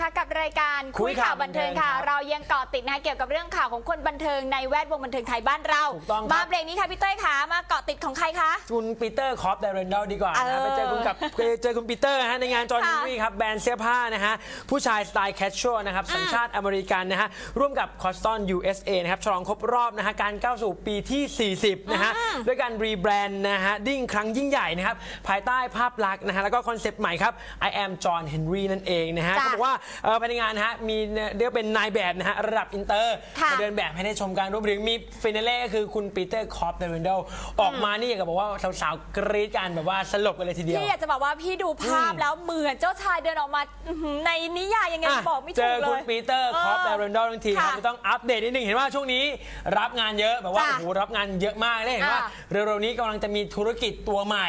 ค่ะกับรายการคุยข่าวบันเทิงค่ะครับเรายังเกาะติดนะคะเกี่ยวกับเรื่องข่าวของคนบันเทิงในแวดวงบันเทิงไทยบ้านเรา ถูกต้องครับ มาเบรกนี้ค่ะพี่เต้ยขามาเกาะติดของใครคะ คุณปีเตอร์คอปเดเรนดอลดีกว่านะเออไปเจอคุณกับไปเจอคุณปีเตอร์ฮะในงานจอห์นค่ะเฮนรี่ครับแบรนด์เสื้อผ้านะฮะผู้ชายสไตล์แคชชวลนะครับสัญชาติอเมริกันนะฮะร่วมกับคอสตอน USA นะครับฉลองครบรอบนะฮะการก้าวสู่ปีที่ 40 นะฮะด้วยการรีแบรนด์นะฮะดิ้งครั้งยิ่งใหญ่นะครับภายใต้ภาพลักษณ์นะฮะแล้วก็คอนเซปต์ใหม่ครับ I am John Henry นั่นเองนะฮะจ้ะ เขาบอกว่าเอ่อภายในงานนะฮะมีเรียกว่าเป็นนายแบบนะฮะระดับอินเตอร์ค่ะมาเดินแบบให้ได้ชมกันรวมถึงมีฟินาเล่ก็คือคุณปีเตอร์คอปเดเรนดอลออกมานี่อย่างกับบอกว่าสาวๆกรี๊ดกันแบบว่าสลบกันเลยทีเดียว พี่อยากจะบอกว่าพี่ดูภาพอืมแล้วเหมือนเจ้าชายเดินออกมาอื้อหือในนิยายยังไงอะบอกไม่เจถูกอเลคุณย ปีเตอร์คอปเออเดเรนดอลทั้งทีครับค่ะจะต้องอัปเดตนิดนึงเห็นว่าช่วงนี้รับงานเยอะแบบว่าจ้ะโอ้โหรับงานเยอะมากเลยเห็นว่าอะเร็วๆนี้กำลังจะมีธุรกิจตัวใหม่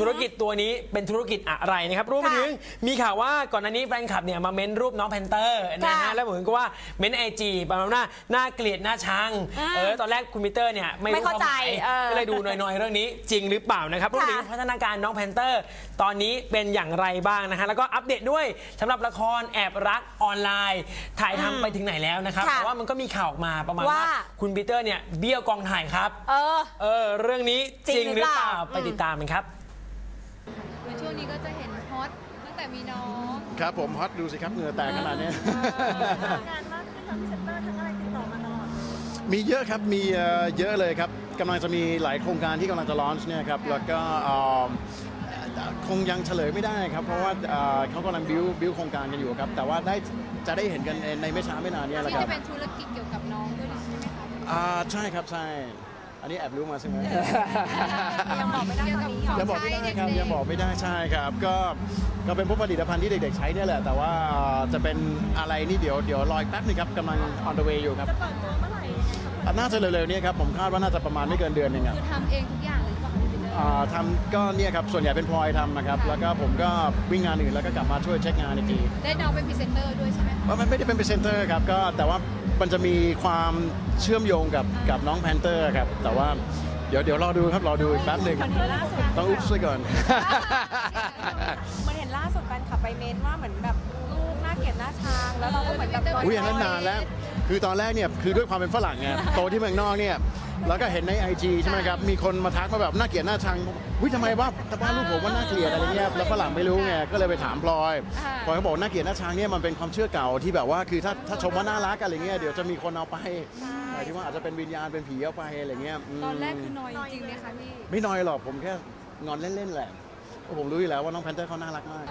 ธุรกิจตัวนี้เป็นธุรกิจอะไรนะครับรวมไปค่ะ ถึงมีข่าวว่าก่อนหน้านี้แฟนคลับเนี่ยมาเม้นรูปน้องแพนเตอร์นะฮะ ค่ะแล้วเหมือนกับว่าเม้นไอจีประมาณว่าน่าเกลียดน่าชังอืมเออ ตอนแรกคุณปีเตอร์เนี่ยไม่ไม่รู้คเข้าวามหมายใจเออก็เลยดูหน่อยๆ เรื่องนี้จริงหรือเปล่านะครับรวมถึงค่ะ พัฒนาการน้องแพนเตอร์ ตอนนี้เป็นอย่างไรบ้างนะฮะ แล้วก็อัปเดตด้วยสำหรับละครแอบรักออนไลน์ ถ่ายทำไปถึงไหนแล้วนะครับค่ะแต่ว่ามันก็มีข่าวออกมาประมาณว่าว่า คุณปีเตอร์เนี่ยเบี้ยวกองถ่ายครับ เออ เออ เรื่องนี้จจริริงงหหรืรืออเปเปล่าล่า ไปติดตามกันครับ เหมือนช่วงนี้ก็จะเห็น ฮอตตั้งแต่มีน้องครับผมฮอตดูสิครับเหงื่อแตกขนาดเนี้ย งานมากขึ้นทั้งพรีเซนเตอร์ทั้งอะไรติดต่อมาตลอดเลยมีเยอะครับ มีเอ่อเยอะเลยครับกำลังจะมีหลายโครงการที่กำลังจะลอนช์เนี่ยครับ แล้วก็เอ่อคงยังเฉลยไม่ได้ครับ เพราะว่าเอ่อเขากำลังบิวบิวโครงการกันอยู่ครับ แต่ว่าได้จะได้เห็นกันในในไม่ช้าไม่นานเนี้แหละที่ครัจะบเป็นธุรกิจเกี่ยวกับน้องด้วยใช่ไหมคะ อ่าใช่ครับใช่ อันนี้แอบรู้มาใช่ไหม ยังบอกไม่ได้ตอนนี้ยังบอกไม่ได้ครับยังบอกไม่ได้ใช่ครับ ก็ก็เป็นพวกผลิตภัณฑ์ที่เด็ก ๆ ใช้เนี่ยแหละ แต่ว่าเอ่อจะเป็นอะไรนี่เดี๋ยวเดี๋ยวรออีกแป๊บนึงครับกำลัง on the way อยู่ครับจะเปิดตัวเมื่อไหร่ยังไงครับอะน่าจะเร็วๆนี้ครับผมคาดว่าน่าจะประมาณไม่เกินเดือนหนึงครับคือทำเองทุกอย่างเลยหรือเปล่าคะพี่ปีเตอร์อ่าทำก็เนี่ยครับส่วนใหญ่เป็นพลอยทำนะครับแล้วก็ผมก็วิ่งงานอื่นแล้วก็กลับมาช่วยเช็คงานอีกทีได้น้องเป็นพรีเซนเตอร์ด้วยใช่ไหมคะว่ามันไม่ได้เป็นพรีเซนเตอร์ครับก็แต่ว่า มันจะมีความเชื่อมโยงกับกับน้องแพนเตอร์ครับ แต่ว่าเดี๋ยวเดี๋ยวรอดูครับรอดูอีกแป๊บหนึ่งเหมือนล่าสุดต้องอุ๊บซะก่อนเหมือนเห็นล่าสุดแฟนขับไปเมนว่าเหมือนแบบลูกน่าเกลียดน่าชังแล้วเราก็เหมือนแบบโดนอุ้ยอันนั้นนานแล้ว คือตอนแรกเนี่ยคือด้วยความเป็นฝรั่งไงโตที่เมืองนอกเนี่ย แล้วก็เห็นใน IG ใช่ไหมครับ มีคนมาทักมาแบบน่าเกลียดน่าชังอุ้ยทำไมวะแต่บ้านลูกผมว่าน่าเกลียดอะไรเงี้ยแล้วฝรั่งไม่รู้ไงก็เลยไปถามพลอยพลอยเขาบอกน่าเกลียดน่าชังเนี่ยมันเป็นความเชื่อเก่าที่แบบว่าคือถ้าถ้าชมว่าน่ารักอะไรเงี้ยเดี๋ยวจะมีคนเอาไปหมายถึงว่าอาจจะเป็นวิญญาณเป็นผีเอาไปอะไรเงี้ยมตอนแรกคือนอยจริงๆไหมคะพี่ไม่น้อยหรอกผมแค่งอนเล่นๆแหละเพราะ ผมรู้อยู่แล้วว่าน้องแพนเตอร์เขาน่ารักมาก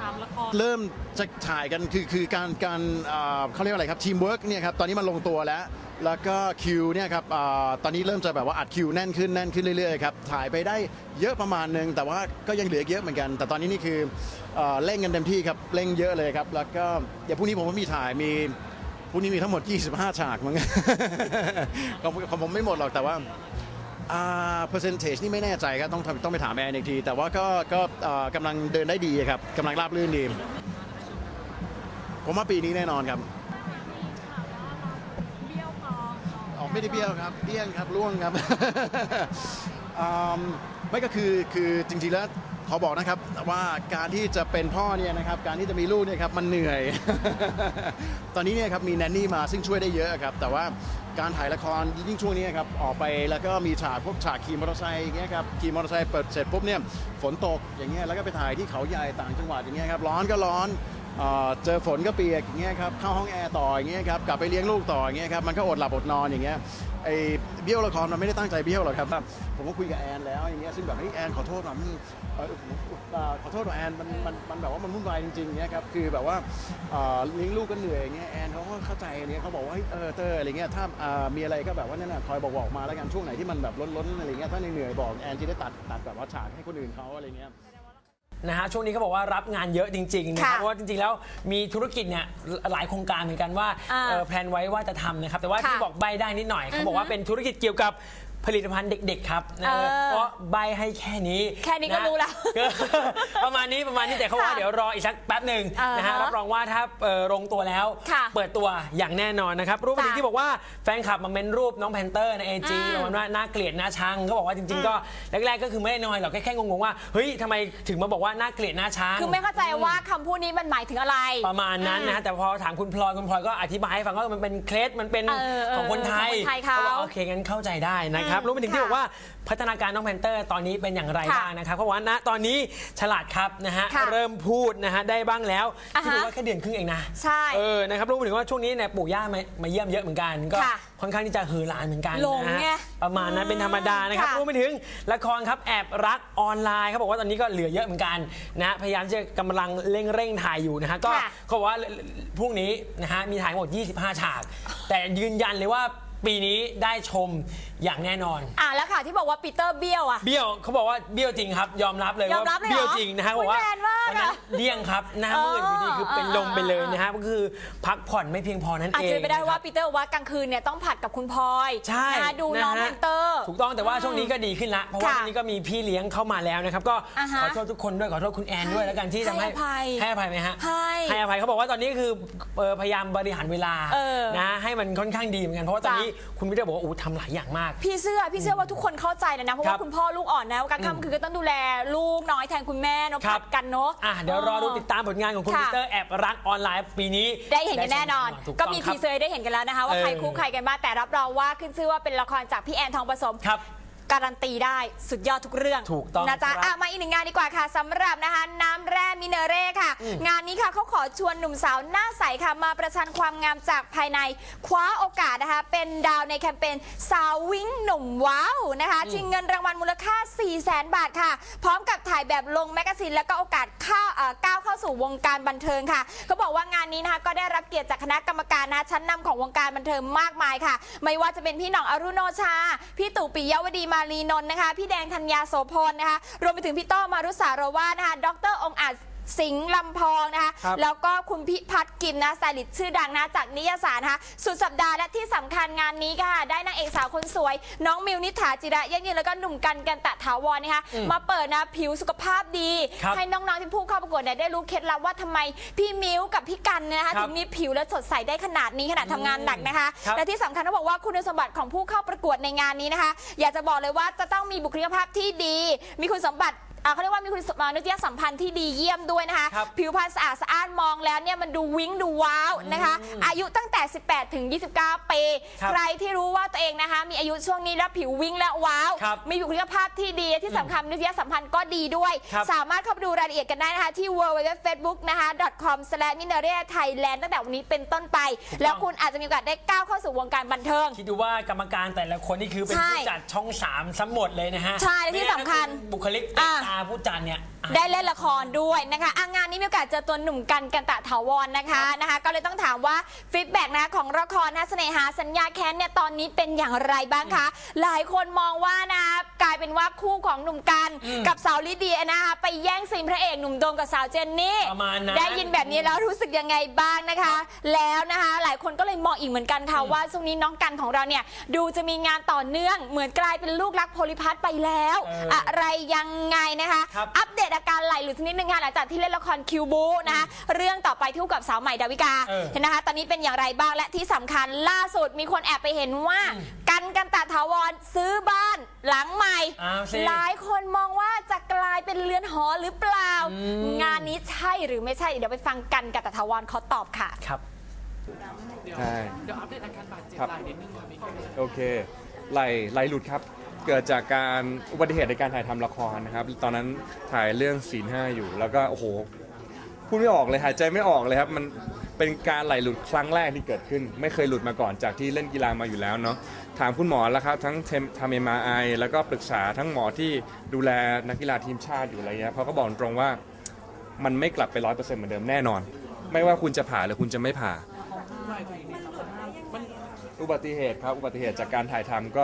เริ่มจะถ่ายกันคือคือการการอ่าเขาเรียกว่าอะไรครับทีมเวิร์กเนี่ยครับตอนนี้มันลงตัวแล้ว แล้วก็คิวเนี่ยครับอ่าตอนนี้เริ่มจะแบบว่าอัดคิวแน่นขึ้นแน่นขึ้นเรื่อยๆครับถ่ายไปได้เยอะประมาณหนึงแต่ว่าก็ยังเหลือเยอะเหมือนกัน แต่ตอนนี้นี่คืออ่าเร่งกันเต็มที่ครับเร่งเยอะเลยครับแล้วก็เดี๋ยวพรุ่งนี้ผมก็มีถ่ายมีพรุ่งนี้มีทั้งหมด 25 ฉากมั้ง ของของผมไม่หมดหรอกแต่ว่า อ่าเปอร์เซนเทจนี่ไม่แน่ใจครับต้องทำต้องไปถามแอนอีกที แต่ว่าก็ก็อ่ากำลังเดินได้ดีครับกำลังราบรื่นดี ผมว่าปีนี้แน่นอนครับเบี้ยวพอออกไม่ได้เบี้ยวครับเบี้ยงครับร่วงครับอืมไม่ก็คือคือจริงๆแล้ว ขอบอกนะครับว่าการที่จะเป็นพ่อเนี่ยนะครับการที่จะมีลูกเนี่ยครับมันเหนื่อย ตอนนี้เนี่ยครับมีแนนนี่มาซึ่งช่วยได้เยอะครับแต่ว่าการถ่ายละครยิ่งช่วงนี้ครับออกไปแล้วก็มีฉากพวกฉากขี่มอเตอร์ไซค์อย่างเงี้ยครับขี่มอเตอร์ไซค์เปิดเสร็จปุ๊บเนี่ยฝนตกอย่างเงี้ยแล้วก็ไปถ่ายที่เขาใหญ่ต่างจังหวัดอย่างเงี้ยครับร้อนก็ร้อน เอ่อเจอฝนก็เปียกอย่างเงี้ยครับเข้าห้องแอร์ต่ออย่างเงี้ยครับกลับไปเลี้ยงลูกต่ออย่างเงี้ยครับมันก็อดหลับอดนอนอย่างเงี้ยไอ้เบี้ยวละครมันไม่ได้ตั้งใจเบี้ยวหรอกครับผมก็คุยกับแอนแล้วอย่างเงี้ยซึ่งแบบเฮ้ยแอนขอโทษหน่อยมันเอ่อเอ่อขอโทษหน่อยแอนมันมันมันแบบว่ามันวุ่นวายจริงๆอย่างเงี้ยครับคือแบบว่าเอ่อเลี้ยงลูกก็เหนื่อยอย่างเงี้ยแอนเขาก็เข้าใจอันเนี้ยเขาบอกว่าเฮ้ยเออเตอร์อะไรเงี้ยถ้าอ่ามีอะไรก็แบบว่านั่นน่ะคอยบอกบอกมาแล้วกันช่วงไหนที่มันแบบล้นๆอะไรเงี้ยถ้าเหนื่อยๆบอกแอนจะได้ตัดตัดแบบว่าฉากให้คนอื่นเขาอะไรเงี้ย นะฮะช่วงนี้เขาบอกว่ารับงานเยอะจริงๆนะครับค่ะเพราะว่าจริงๆแล้วมีธุรกิจเนี่ยหลายโครงการเหมือนกันว่าอ่าเอ่อแพลนไว้ว่าจะทำนะครับแต่ว่าค่ะที่บอกใบได้นิดหน่อยเขาบอกว่าเป็นธุรกิจเกี่ยวกับ ผลิตภัณฑ์เด็ก ๆ ครับนะเออเพราะใบให้แค่นี้แค่นี้ก็ะรู้แล้วก็ ประมาณนี้ประมาณนี้แต่เขาบอกว่าค่ะเดี๋ยวรออีกสักแป๊บหนึ่งอ่าฮะนะฮะรับรองว่าถ้าเอ่อลงตัวแล้ว ค่ะเปิดตัวอย่างแน่นอนนะครับรูปไปถึงค่ะที่บอกว่าแฟนคลับมาเมนรูปน้องแพนเตอร์ในเอจีอืมประมาณว่าน่าเกลียดน่าชังเขาบอกว่าจริง ๆ ก็แรกๆก็คือไม่ได้นอยหรอกแค่แค่งงๆว่าเฮ้ยทำไมถึงมาบอกว่าน่าเกลียดน่าชัง คือไม่เข้าใจว่าคำพูดนี้มันหมายถึงอะไร ประมาณนั้นนะฮะแต่พอถามคุณพลอยคุณพลอยก็อธิบายให้ฟังว่ามันเป็นเคล็ดมันเป็นเออเออของคนไทยของคนไทยเขา บอกโอเคงั้นเข้าใจได้นะครับอืมรวมไปถึงที่ค่ะบอกว่าพัฒนาการน้องแพนเตอร์ตอนนี้เป็นอย่างไรค่ะบ้างนะครับเขาบอกว่าณตอนนี้ฉลาดครับนะฮะค่ะเริ่มพูดนะฮะได้บ้างแล้วอ่าที่ฮะดูว่าแค่เดือนครึ่งเองนะใช่ เออนะครับรวมไปถึงว่าช่วงนี้เนี่ยปู่ย่ามามาเยี่ยมเยอะเหมือนกัน ก็ค่ะค่อนข้างที่จะเฮือหลานเหมือนกันหลงนะไงฮะประมาณนั้นเป็นธรรมดานะครับค่ะ รวมไปถึงละครครับแอบรักออนไลน์เขาบอกว่าตอนนี้ก็เหลือเยอะเหมือนกันนะพยายามจะกำลังเร่งเร่งถ่ายอยู่นะฮะก็ ค่ะ เขาบอกว่าพรุ่งนี้นะฮะมีถ่ายทั้งหมด 25 ฉาก แต่ยืนยันเลยว่า ปีนี้ได้ชมอย่างแน่นอน อะแล้วค่ะที่บอกว่าปีเตอร์เบี้ยวอะ เบี้ยวเขาบอกว่าเบี้ยวจริงครับ ยอมรับเลยยอว่ามรับเลยเหรอเบี้ยวจริงนะฮะอุ๊ยบอกว่าแมนมากวันนั้นอะเดี้ยงครับหน้ามืดอยู่ดีคือเป็นลมไปเลยนะฮะก็คือพักผ่อนไม่เพียงพอนั่นอาจเองจะเป็นไปได้นะคว่ารับ ปีเตอร์บอกว่ากลางคืนเนี่ยต้องผัดกับคุณพลอยใช่นะคะดูน้องะแพฮะนเตอร์ ถูกต้องแต่ว่าช่วงนี้ก็ดีขึ้นละเพราะว่าค่ะช่วงนี้ก็มีพี่เลี้ยงเข้ามาแล้วนะครับ ก็อ่าฮะขอโทษทุกคนด้วยขอโทษคุณแอนด้วยแล้วกันที่ทำให้ให้อภัยให้อภัยไหมฮะให้ให้อภัยเขาบอกว่าตอนนี้คือเอ่อพยายามบริหารเวลาเออนะให้มันค่อนข้างดีเหมือนกันเพราะว่าตอนจ้ะนี้คุณวิทย์บอกว่าอู้ทำหลายอย่างมาก พี่เสื้อพี่เสื้อว่าทุกคนเข้าใจเลยนะ เพราะครัว่าบคุณพ่อลูกอ่อนนะกลางค่ำคือก็ต้องดูแลลูกน้อยแทนคุณแม่เนอะครัผับ ดกันเนอะ อะเดี๋ยวรอดูติดตามผลงานของคุณค่ะ ปีเตอร์แอบรักออนไลน์ปีนี้ได้เห็นกันแน่นอน ถูก็ต้องมีครัทีบ เซอร์ได้เห็นกันแล้วนะคะ ว่าเออใครคู่ใครกันบ้างแต่รับรองว่าขึ้นชื่อว่าเป็นละครจากพี่แอนทองผสม ครับ การันตีได้สุดยอดทุกเรื่องถูกต้องนะจ๊ะครับอะมาอีกหนึ่งงานดีกว่าค่ะสำหรับนะคะน้ำแร่มิเนเร่ค่ะงานนี้ค่ะเขาขอชวนหนุ่มสาวหน้าใสค่ะ มาประชันความงามจากภายในคว้าโอกาสนะคะ เป็นดาวในแคมเปญสาววิ่งหนุ่มว้าวนะคะชิงเงินรางวัลมูลค่า 4 0 0แสนบาทค่ะ พร้อมกับถ่ายแบบลงแมกกาซีนแล้วก็โอกาสเข้าเอ่อก้าวเข้าสู่วงการบันเทิงค่ะเขาบอกว่างานนี้นะคะก็ได้รับเกียรติจากคณะกรรมการนะชั้นนำของวงการบันเทิงมากมายค่ะ ไม่ว่าจะเป็นพี่หน่องอรุโนชา พี่ตู่ปิยวดีมาลีนนท์นะคะ พี่แดงธัญญาโสพลนะคะ รวมไปถึงพี่ต้อมารุสารวาสนะคะ ดรองค์อาจ สิงห์ลำพองนะคะ ครับแล้วก็คุณพิพัฒน์กิมนะสไตลิสต์ชื่อดังนะจากนิยสารนะคะสุดสัปดาห์และที่สำคัญงานนี้ค่ะ ได้นางเอกสาวคนสวย น้องมิวนิษฐาจิระยั่งยืนแล้วก็หนุ่มกันกันตะถาวรนะคะมาเปิดนะผิวสุขภาพดี ครับให้น้องๆที่ผู้เข้าประกวดเนี่ยได้รู้เคล็ดลับว่าทำไมพี่มิวกับพี่กันเนี่ยนะคะครับถึงมีผิวและสดใสได้ขนาดนี้ขนาดทำงานหนักนะคะ ครับ และที่สำคัญเขาบอกว่าคุณสมบัติของผู้เข้าประกวดในงานนี้นะคะ อยากจะบอกเลยว่าจะต้องมีบุคลิกภาพที่ดี มีคุณสมบัติ อ่าเขาเรียกว่ามีคุณสมบัตินุษยสัมพันธ์ที่ดีเยี่ยมด้วยนะคะ ครับผิวพรรณสะอาดสะอ้านมองแล้วเนี่ยมันดูวิ้งดูว้าวนะคะ อายุตั้งแต่ 18 ถึง 29 ปี ครับใครที่รู้ว่าตัวเองนะคะ มีอายุช่วงนี้แล้วผิววิ้งและว้าว ครับมีบุคลิกภาพที่ดีที่สำคัญนุษยสัมพันธ์ก็ดีด้วย ครับ สามารถเข้าไปดูรายละเอียดกันได้นะคะที่ www.facebook นะคะ com s l a s h m i n e r e thailand ตั้งแต่วันนี้เป็นต้นไป แล้วคุณอาจจะมีโอกาสได้ก้าวเข้าสู่วงการบันเทิง คิดดูว่ากรรมการแต่ละคนนี่คือเป็นใช่ผู้จัดช่องสามทั้งหมดเลยนะฮะใช่และที่สำคัญไม่งั้นบุคลิกเตะอะตาผู้จัดเนี่ยอะได้เล่นละครด้วยนะคะอะงานนี้มีโอกาสเจอตัวหนุ่มกันกันตะถาวรนะคะนะคะ ก็เลยต้องถามว่าฟีดแบ็กนะของละครนะเสน่หาสัญญาแค้นเนี่ยตอนนี้เป็นอย่างไรบ้างคะ หลายคนมองว่านะคะ กลายเป็นว่าคู่ของหนุ่มกันอืมกับสาวลิเดียนะคะไปแย่งซีนพระเอกหนุ่มโดมกับสาวเจนนี่ประมาณนั้น ได้ยินแบบนี้แล้วรู้สึกยังไงบ้างนะคะ แล้วนะคะหลายคนก็เลยมองอีกเหมือนกันค่ะว่าช่วงนี้น้องกันของเราเนี่ยดูจะมีงานต่อเนื่องเหมือนกลายเป็นลูกรักโพลิพัทไปแล้วเออออะไรยังไงนะคะ ครับ อัปเดตอาการไหลหรือสักนิดนึงค่ะหลังจากที่เล่นละครคิวบูนะคะเรื่องต่อไปที่คู่กับสาวใหม่ดาวิกาเออเห็นนะคะตอนนี้เป็นอย่างไรบ้างและที่สำคัญล่าสุดมีคนแอบไปเห็นว่า กันกันตะถาวรซื้อบ้านหลังใหม่ อ้าวสิหลายคนมองว่าจะกลายเป็นเรือนหอหรือเปล่า อืม งานนี้ใช่หรือไม่ใช่ เดี๋ยวไปฟังกันกันตะถาวรเขาตอบค่ะ ครับ ใช่เดี๋ยวอัปเดตอาการบาดเจ็บไหล่นิดนึงโอเคไหลไหลหลุดครับ เกิดจากการอุบัติเหตุในการถ่ายทำละครนะครับ ตอนนั้นถ่ายเรื่องศีลห้าอยู่ แล้วก็โอ้โหพูดไม่ออกเลยหายใจไม่ออกเลยครับ มัน เป็นการไหลหลุดครั้งแรกที่เกิดขึ้น ไม่เคยหลุดมาก่อนจากที่เล่นกีฬามาอยู่แล้วเนาะถามคุณหมอแล้วครับทั้งเทมทำเอ็มไอแล้วก็ปรึกษาทั้งหมอที่ดูแลนักกีฬาทีมชาติอยู่อะไรเงี้ยเขาก็บอกตรงว่ามันไม่กลับไปร้อยเปอร์เซ็นต์เหมือนเดิมแน่นอน ไม่ว่าคุณจะผ่าหรือคุณจะไม่ผ่าอุบัติเหตุครับอุบัติเหตุจากการถ่ายทำก็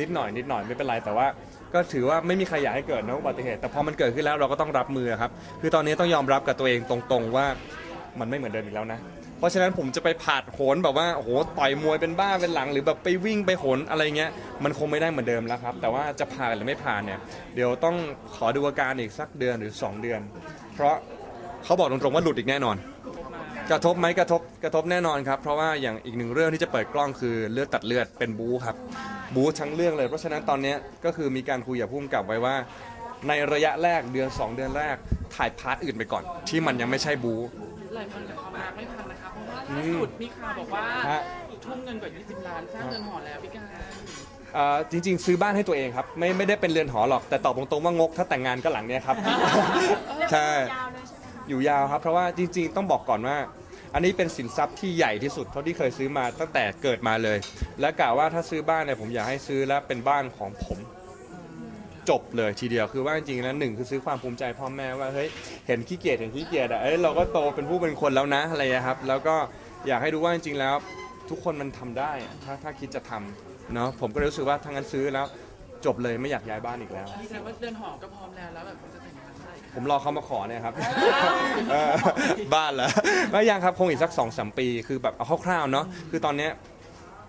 นิดหน่อยนิดหน่อยไม่เป็นไรแต่ว่า ก็ถือว่าไม่มีใครอยากให้เกิดนะอุบัติเหตุ แต่พอมันเกิดขึ้นแล้วเราก็ต้องรับมือครับ คือตอนนี้ต้องยอมรับกับตัวเองตรงๆว่า มันไม่เหมือนเดิมอีกแล้วนะ เพราะฉะนั้นผมจะไปผาดโหนแบบว่าโอ้โหต่อยมวยเป็นบ้าเป็นหลัง หรือแบบไปวิ่งไปโหนอะไรเงี้ยมันคงไม่ได้เหมือนเดิมแล้วครับ แต่ว่าจะผ่านหรือไม่ผ่านเนี่ยเดี๋ยวต้องขอดูอาการอีกสักเดือนหรือ 2 เดือน เพราะเขาบอกตรงๆว่าหลุดอีกแน่นอน กระทบไหมกระทบกระทบแน่นอนครับ เพราะว่าอย่างอีกหนึ่งเรื่องที่จะเปิดกล้องคือเลือดตัดเลือดเป็นบู๊ครับบู๊ทั้งเรื่องเลย เพราะฉะนั้นตอนนี้ก็คือมีการคุยกับผู้กำกับไว้ว่า ในระยะแรกเดือน 2 เดือนแรกถ่ายพาร์ทอื่นไปก่อน ที่มันยังไม่ใช่บู๊ ลายคนกับความรักไม่ทันนะคะเพราะว่าล่าสุดพี่คาบอกว่าฮะ ทุ่มเงินกว่า 20 ล้านสร้างเรือนหอแล้วพี่การเอ่อจริง ๆ ซื้อบ้านให้ตัวเองครับ ไม่ไม่ได้เป็นเรือนหอหรอกแต่ตอบตรงๆว่างก ถ้าแต่งงานก็หลังเนี้ยครับ ใช่อยู่ยาวครับ เพราะว่าจริง ๆ ต้องบอกก่อนว่า อันนี้เป็นสินทรัพย์ที่ใหญ่ที่สุดเท่าที่เคยซื้อมาตั้งแต่เกิดมาเลย และกะว่าถ้าซื้อบ้านเนี่ยผมอยากให้ซื้อแล้วเป็นบ้านของผม จบเลยทีเดียวคือว่าจริงๆแล้วหนึ่งคือซื้อความภูมิใจพ่อแม่ว่าเฮ้ยเห็นขี้เกียจเห็นขี้เกียจอะเอ้ยเราก็โตเป็นผู้เป็นคนแล้วนะอะไรอย่างเงี้ยครับ แล้วก็อยากให้ดูว่าจริงๆแล้ว ทุกคนมันทำได้อะถ้าถ้าคิดจะทำเนาะผมก็เลยรู้สึกว่าถ้างั้นซื้อแล้วจบเลยไม่อยากย้ายบ้านอีกแล้วแสดงว่าเรือนหอก็พร้อมแล้วแล้วแบบจะแต่งงานเมื่อไหร่ผมรอเขามาขอเนี่ยครับ เออบ้านเหรอไม่ยังครับ คงอีกสักสองสามปี คือแบบเอาคร่าวๆเนาะ คือตอนเนี้ย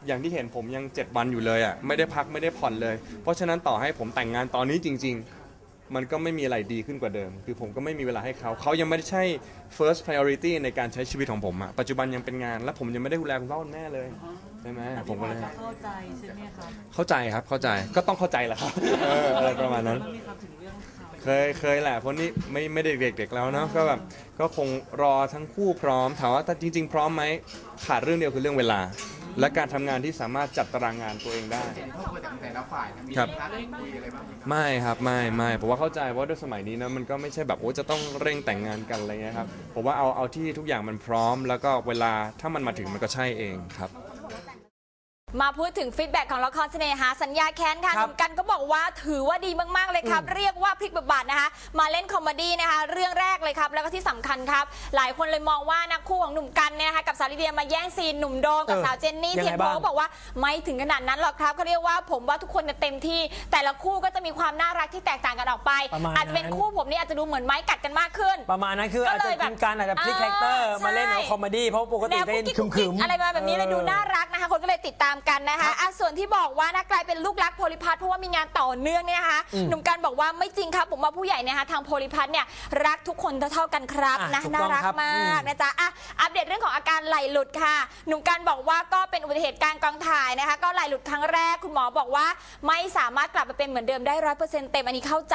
อย่างที่เห็นผมยัง 7 วันอยู่เลยอะไม่ได้พักไม่ได้ผ่อนเลย เพราะฉะนั้นต่อให้ผมแต่งงานตอนนี้จริง ๆ มันก็ไม่มีอะไรดีขึ้นกว่าเดิม คือผมก็ไม่มีเวลาให้เขา เขายังไม่ได้ใช่ first priority ในการใช้ชีวิตของผมอะปัจจุบันยังเป็นงาน และผมยังไม่ได้ดูแลคุณพ่อคุณแม่เลยใช่ไหมผมก็เลยเข้าใจใช่ไหมครับเข้าใจครับเข้าใจก็ต้องเข้าใจแหละครับเอออะไรประมาณนั้นมีครับถึงเรื่องข่าวเคยเคยแหละเพราะนี่ไม่ไม่ได้เด็กๆแล้วเนาะก็แบบก็คงรอทั้งคู่พร้อมถามว่าถ้าจริง ๆ พร้อมไหมขาดเรื่องเดียวคือเรื่องเวลา และการทำงานที่สามารถจัดตารางงานตัวเองได้ครอบครัวแต่แต่ละฝ่ายนะมีครับ นัดคุยอะไรบ้างไหมครับไม่ครับไม่ไม่ผมว่าเข้าใจเพราะว่าด้วยสมัยนี้นะมันก็ไม่ใช่แบบโอ้จะต้องเร่งแต่งงานกันอะไรเงี้ยครับผมว่าเอาเอาที่ทุกอย่างมันพร้อม แล้วก็เวลาถ้ามันมาถึงมันก็ใช่เองครับ มาพูดถึงฟีดแบ็กของละครเสน่หาสัญญาแค้นค่ะหครับนุ่มกันก็บอกว่าถือว่าดีมากๆเลยครับเรียกว่าพลิกบทบาทนะคะ มาเล่นคอมเมดี้นะคะ เรื่องแรกเลยครับ แล้วก็ที่สำคัญครับ หลายคนเลยมองว่านักคู่ของหนุ่มกันเนี่ยนะคะกับสาวลิเดียมาแย่งซีนหนุ่มโดมกับเออสาวเจนนี่ยังไงเทียนโพบ้าง ก็บอกว่าไม่ถึงขนาดนั้นหรอกครับเขาเรียกว่าผมว่าทุกคนเนี่ยเต็มที่ แต่ละคู่ก็จะมีความน่ารักที่แตกต่างกันออกไป ประมาณอาจจะเป็นนั้นคู่ผมนี่อาจจะดูเหมือนไม้กัดกันมากขึ้น ประมาณนั้นคือก็อาจเลจะยแบบเป็นการอาจจะพลิกอ่าคาแรคเตอร์มาเล่นใช่ คอมเมดี้เพราะปกติแนวจะกุ๊เล่กนกิ๊กขึกุ๊มกขึกิ๊กมอะไรมาแบบนี้เลยดูน่ารักนะคะ คนก็เลยติดตามกันนะคะอะส่วนที่บอกว่านักกลายเป็นลูกรักโพลิพัทเพราะว่ามีงานต่อเนื่องเนี่ยนะคะ หนุ่มกันบอกว่าไม่จริงครับ ผมว่าผู้ใหญ่เนยนะคะทางโพลิพัทเนี่ยรักทุกคนเท่าๆกันครับอะนะถูกน่าต้องรักครับมากอืมนะจ๊ะอะอัปเดตเรื่องของอาการไหลหลุดค่ะ หนุ่มกันบอกว่าก็เป็นอุบัติเหตุการกองถ่ายนะคะ ก็ไหลหลุดครั้งแรกคุณหมอบอกว่า ไม่สามารถกลับมาเป็นเหมือนเดิมได้ร้อยเปอร์เซ็นต์เต็มอันนี้เข้าใจ